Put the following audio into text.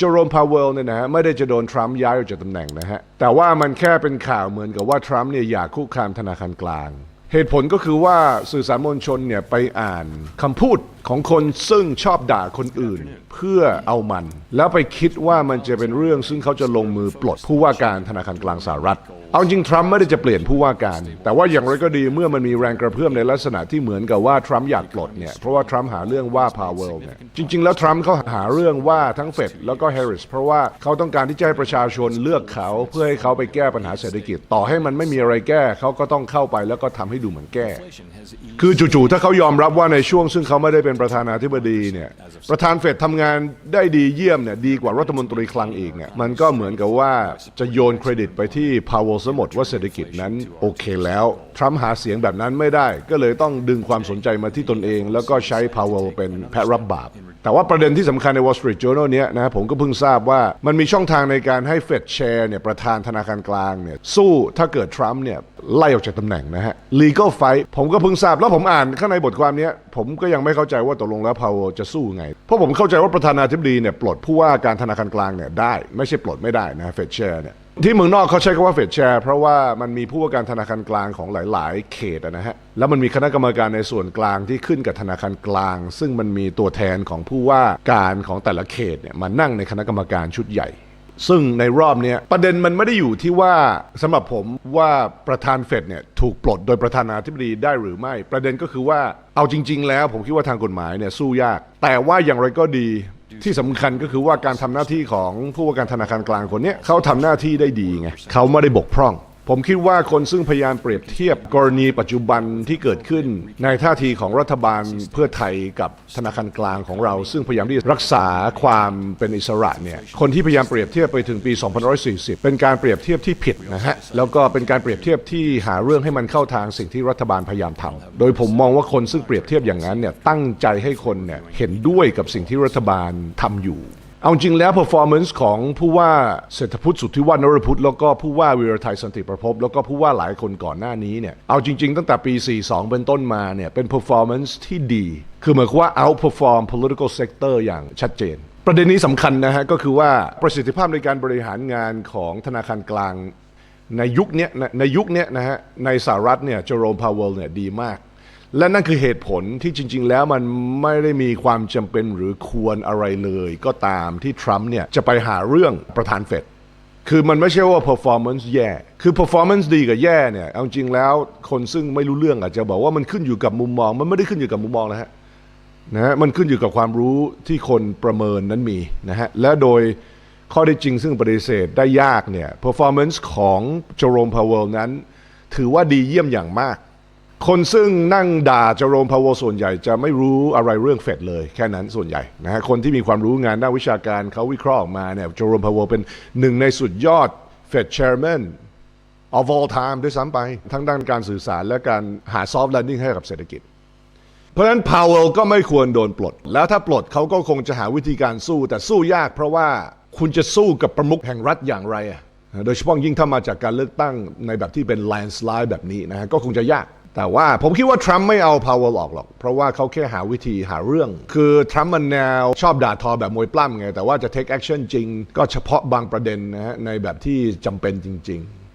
จโรมพาวเวลเนี่ยนะฮะไม่ได้จะโดนทรัมป์ย้ายออกจากตำแหน่งนะฮะ แต่ว่ามันแค่เป็นข่าวเหมือนกับว่าทรัมป์เนี่ยอยากคุกคามธนาคารกลาง เหตุผลก็คือว่าสื่อสารมวลชนเนี่ยไปอ่านคำพูดของคนซึ่งชอบด่าคนอื่น เพื่อเอามัน แล้วไปคิดว่ามันจะเป็นเรื่องซึ่งเขาจะลงมือปลดผู้ว่าการธนาคารกลางสหรัฐเอาจริงทรัมป์ไม่ได้จะเปลี่ยนผู้ว่าการ แต่ว่าอย่างไรก็ดีเมื่อมันมีแรงกระเพื่อมในลักษณะที่เหมือนกับว่าทรัมป์อยากปลดเนี่ยเพราะว่าทรัมป์หาเรื่องว่าพาวเวลเนี่ยจริง ๆ แล้วทรัมป์เขาหาเรื่องว่าทั้งเฟดแล้วก็แฮร์ริสเพราะว่าเขาต้องการที่จะให้ประชาชนเลือกเขา เพื่อให้เขาไปแก้ปัญหาเศรษฐกิจ ต่อให้มันไม่มีอะไรแก้เขาก็ต้องเข้าไปแล้วก็ทำให้ดูเหมือนแก้ คือจู่ๆถ้าเขายอมรับว่าในช่วง ซึ่งเขาไม่ได้เป็นประธานาธิบดีเนี่ยประธานเฟดทำงานได้ดีเยี่ยมเนี่ยดีกว่ารัฐมนตรีคลังอีกเนี่ยมันก็เหมือนกับว่าจะโยนเครดิตไปที่พาวเวลซะหมดว่าเศรษฐกิจนั้นโอเคแล้ว ทรัมป์หาเสียงแบบนั้นไม่ได้ ก็เลยต้องดึงความสนใจมาที่ตนเอง แล้วก็ใช้พาวเวลเป็นแพะรับบาป แต่ว่าประเด็นที่สำคัญใน Wall Street Journal เนี้ยนะผมก็เพิ่งทราบว่ามันมีช่องทางในการให้เฟดแชร์เนี่ยประธานธนาคารกลางเนี่ยสู้ถ้าเกิดทรัมป์เนี่ยไล่ออกจากตำแหน่งนะฮะ legal fight ผมก็เพิ่งทราบแล้วผมอ่านข้างในบทความเนี้ยผมก็ยังไม่เข้าใจว่าตกลงแล้วพาวเวลจะสู้ไง เพราะผมเข้าใจว่าประธานาธิบดีเนี่ยปลดผู้ว่าการธนาคารกลางเนี่ยได้ไม่ใช่ปลดไม่ได้นะเฟดแชร์เนี่ย ที่เมืองนอกเขาใช้คำว่าเฟดแชร์เพราะว่ามันมีผู้ว่าการธนาคารกลางของหลาย ๆ เขตนะฮะแล้วมันมีคณะกรรมการในส่วนกลางที่ขึ้นกับธนาคารกลาง ซึ่งมันมีตัวแทนของผู้ว่าการของแต่ละเขตเนี่ยมานั่งในคณะกรรมการชุดใหญ่ ซึ่งในรอบนี้ประเด็นมันไม่ได้อยู่ที่ว่าสำหรับผมว่าประธานเฟดเนี่ยถูกปลดโดยประธานาธิบดีได้หรือไม่ ประเด็นก็คือว่าเอาจริง ๆ แล้วผมคิดว่าทางกฎหมายเนี่ยสู้ยาก แต่ว่าอย่างไรก็ดี ที่สำคัญก็คือว่าการทำหน้าที่ของผู้ว่าการธนาคารกลางคนนี้เขาทำหน้าที่ได้ดีไงเขาไม่ได้บกพร่อง ผมคิดว่าคนซึ่งพยายามเปรียบเทียบกรณีปัจจุบันที่เกิดขึ้น ในท่าทีของรัฐบาลเพื่อไทยกับธนาคารกลางของเรา ซึ่งพยายามที่จะรักษาความเป็นอิสระเนี่ยคนที่พยายามเปรียบเทียบไปถึงปี2140 เป็นการเปรียบเทียบที่ผิดนะฮะแล้วก็เป็นการเปรียบเทียบที่หาเรื่องให้มันเข้าทางสิ่งที่รัฐบาลพยายามทำโดยผมมองว่าคนซึ่งเปรียบเทียบอย่างนั้นเนี่ยตั้งใจให้คนเนี่ยเห็นด้วยกับสิ่งที่รัฐบาลทำอยู่ เอาจริงแล้ว performance ของผู้ว่าเศรษฐพุทธสุทธิวัฒนนรพุทธแล้วก็ผู้ว่าวีรไทยสันติประพบ แล้วก็ผู้ว่าหลายคนก่อนหน้านี้เนี่ยเอาจริง ๆ ตั้งแต่ปี 42 เป็นต้นมาเนี่ยเป็น performance ที่ดี คือหมายความว่า outperform political sector อย่างชัดเจน ประเด็นนี้สำคัญนะฮะก็คือว่าประสิทธิภาพในการบริหารงานของธนาคารกลางในยุคนี้ในยุคนี้นะฮะในสหรัฐเนี่ยเจอโรมพาวเวลเนี่ยดีมาก และนั่นคือเหตุผลที่จริง ๆ แล้วมันไม่ได้มีความจำเป็นหรือควรอะไรเลย ก็ตามที่ทรัมป์เนี่ยจะไปหาเรื่องประธานเฟดคือมันไม่ใช่ว่า performance แย่ คือ performance ดีกับแย่เนี่ยเอาจริงแล้วคนซึ่งไม่รู้เรื่องอาจจะบอกว่ามันขึ้นอยู่กับมุมมอง มันไม่ได้ขึ้นอยู่กับมุมมองนะฮะนะฮะมันขึ้นอยู่กับความรู้ที่คนประเมินนั้นมีนะฮะและโดยข้อได้จริงซึ่งปฏิเสธได้ยากเนี่ย performance ของเจอโรมพาวเวลนั้น ถือว่าดีเยี่ยมอย่างมาก คนซึ่งนั่งด่าเจอโรมพาวเวลส่วนใหญ่จะไม่รู้อะไรเรื่องเฟดเลยแค่นั้นส่วนใหญ่นะฮะคนที่มีความรู้งานด้านวิชาการเขาวิเคราะห์ออกมาเนี่ยเจอโรมพาวเวลเป็นหนึ่งในสุดยอดเฟด chairman of all time ด้วยซ้ำไป ทั้งด้านการสื่อสารและการหา soft landing ให้กับเศรษฐกิจ เพราะฉะนั้นพาวเวลก็ไม่ควรโดนปลด แล้วถ้าปลดเขาก็คงจะหาวิธีการสู้ แต่สู้ยากเพราะว่าคุณจะสู้กับประมุขแห่งรัฐอย่างไรอะโดยเฉพาะยิ่งถ้ามาจากการเลือกตั้งในแบบที่เป็น landslide แบบนี้นะฮะก็คงจะยาก แต่ว่าผมคิดว่าทรัมป์ไม่เอาพาวเวลออกหรอก เพราะว่าเขาแค่หาวิธีหาเรื่อง คือทรัมป์มันแนวชอบด่าทอแบบมวยปล้ำไง แต่ว่าจะ take action จริง ก็เฉพาะบางประเด็นนะฮะในแบบที่จำเป็นจริง ๆ